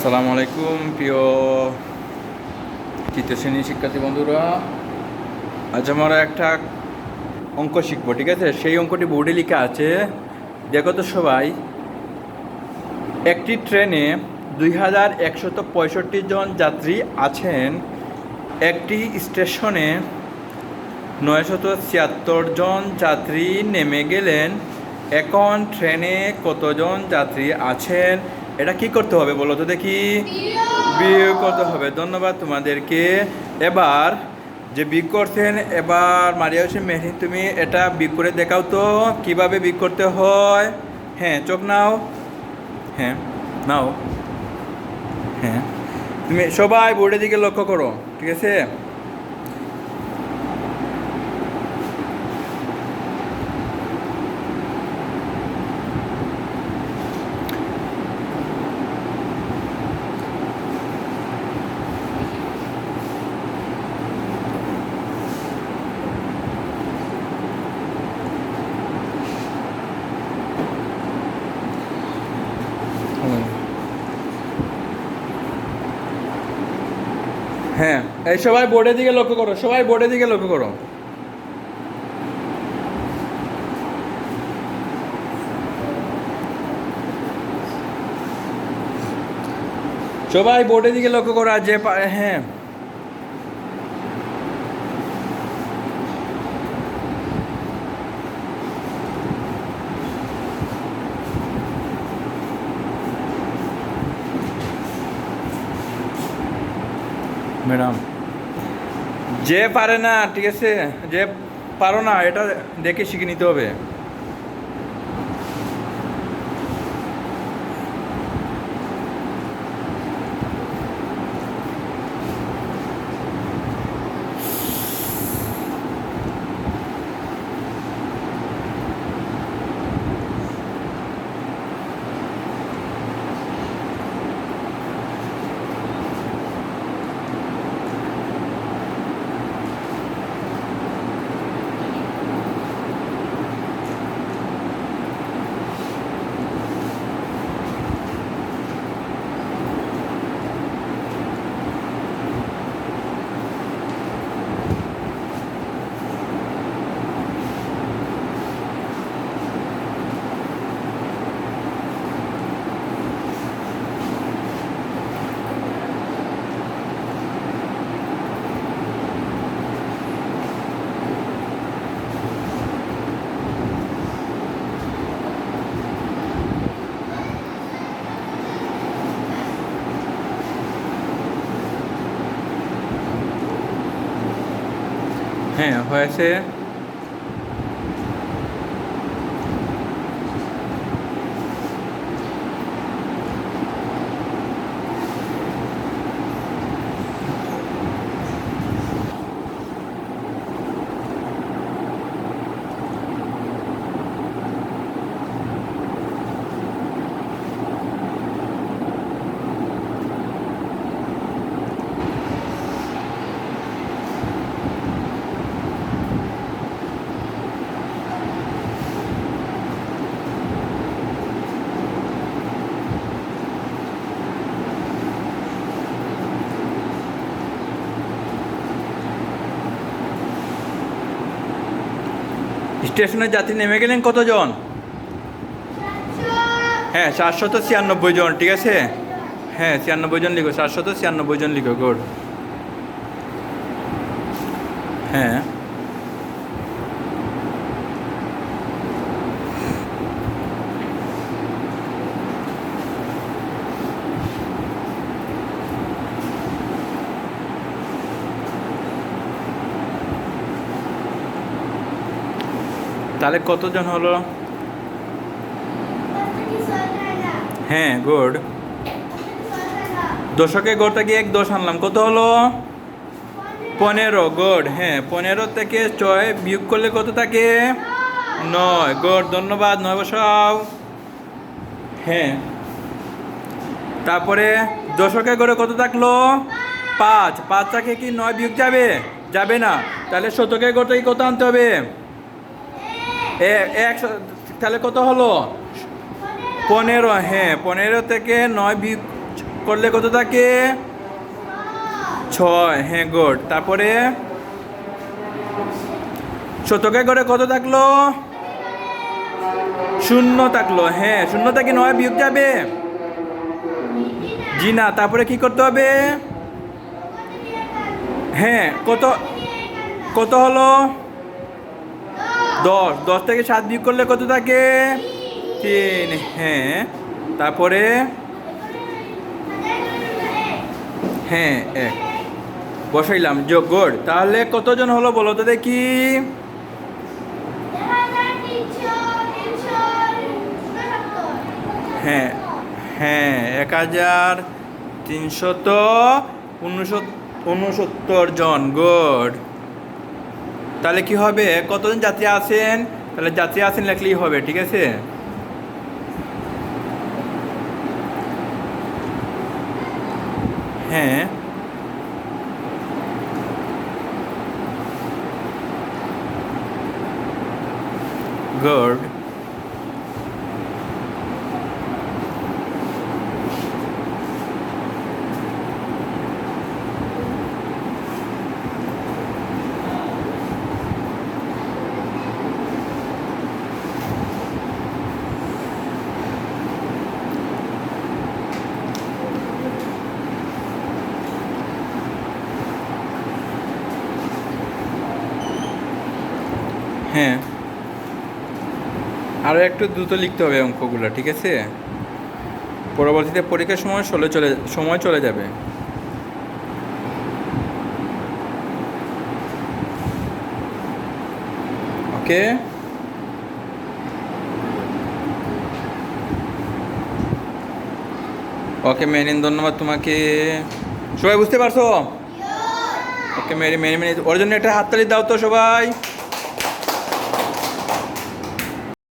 আসসালামু আলাইকুম, প্রিয় তৃতীয় শ্রেণির শিক্ষার্থী বন্ধুরা। আজ আমরা একটা অঙ্ক শিখব, ঠিক আছে? সেই অঙ্কটি বোর্ডে লেখা আছে, দেখো তো সবাই, একটি ট্রেনে দুই হাজার একশত পঁয়ষট্টি জন যাত্রী আছেন, একটি স্টেশনে নয়শত ছিয়াত্তর জন যাত্রী নেমে গেলেন, এখন ট্রেনে কতজন যাত্রী আছেন এটা কি করতে হবে বলো তো দেখি? বিয়োগ করতে হবে। ধন্যবাদ তোমাদেরকে। এবার যে বিগ করছেন, এবার মারিয়া হোসেন মেহরিন। তুমি এটা বিগ করে দেখাও তো কীভাবে বিগ করতে হয়। হ্যাঁ চোখ নাও। হ্যাঁ নাও। হ্যাঁ। তুমি সবাই বোর্ডের দিকে লক্ষ্য করো, ঠিক আছে? হ্যাঁ এই সবাই বোর্ডের দিকে লক্ষ্য করো, সবাই বোর্ডের দিকে লক্ষ্য করো। সবাই বোর্ডের দিকে লক্ষ্য করো আর যে হ্যাঁ। ম্যাডাম। যে পারে না ঠিক আছে? যে পারো না এটা দেখে শিখে নিতে হবে। হ্যাঁ হয়েছে স্টেশনে যাত্রী নেমে গেলেন কতজন? হ্যাঁ চারশত ছিয়ানব্বই জন, ঠিক আছে? হ্যাঁ ছিয়ানব্বই জন লিখো চারশত ছিয়ানব্বই জন লিখো, গুড। হ্যাঁ। তাহলে কতজন হলো? হ্যাঁ গুড দশকে গড় থেকে এক দশ আনলাম। কত হলো? পনেরো গুড হ্যাঁ পনেরো থেকে ছয় বিয়োগ করলে কত থাকে? নয় গুড ধন্যবাদ, নয় বসাও। হ্যাঁ। তারপরে দশকে গড়ে কত থাকল? পাঁচ। পাঁচ থেকে কি নয় বিয়োগ যাবে? যাবে না। তাহলে শতকে গড় থেকে কত আনতে হবে? তাহলে কত হলো? পনেরো হ্যাঁ পনেরো থেকে নয় বিয়োগ করলে কত থাকে? ছয় হ্যাঁ গুড তারপরে শতকে করে কত থাকল? শূন্য থাকল হ্যাঁ শূন্য থেকে নয় বিয়োগ যাবে? জি না, তারপরে কি করতে হবে? হ্যাঁ কত কত হলো? দশ দশ থেকে সাত বিয়োগ করলে কত থাকে? তিন হ্যাঁ। তারপরে? হ্যাঁ এক। বসাইলাম, যোগ গোড। তাহলে কতজন হলো বলো তো দেখি? হ্যাঁ হ্যাঁ এক হাজার তিনশত উনসত্তর জন, গুড। তাহলে কি হবে? কতজন যাত্রী আছেন? তাহলে যাত্রী আছেন লেখলেই হবে, ঠিক আছে? হ্যাঁ। গুড। হ্যাঁ। আরও একটু দ্রুত লিখতে হবে অঙ্কগুলো ঠিক আছে? পরবর্তীতে পরীক্ষার সময় চলে চলে সময় চলে যাবে। ওকে। ওকে মেরিন ধন্যবাদ তোমাকে। সবাই বুঝতে পারছ? ওকে মেরি মেরি মেরি ওর জন্য একটা হাততালি দাও তো সবাই।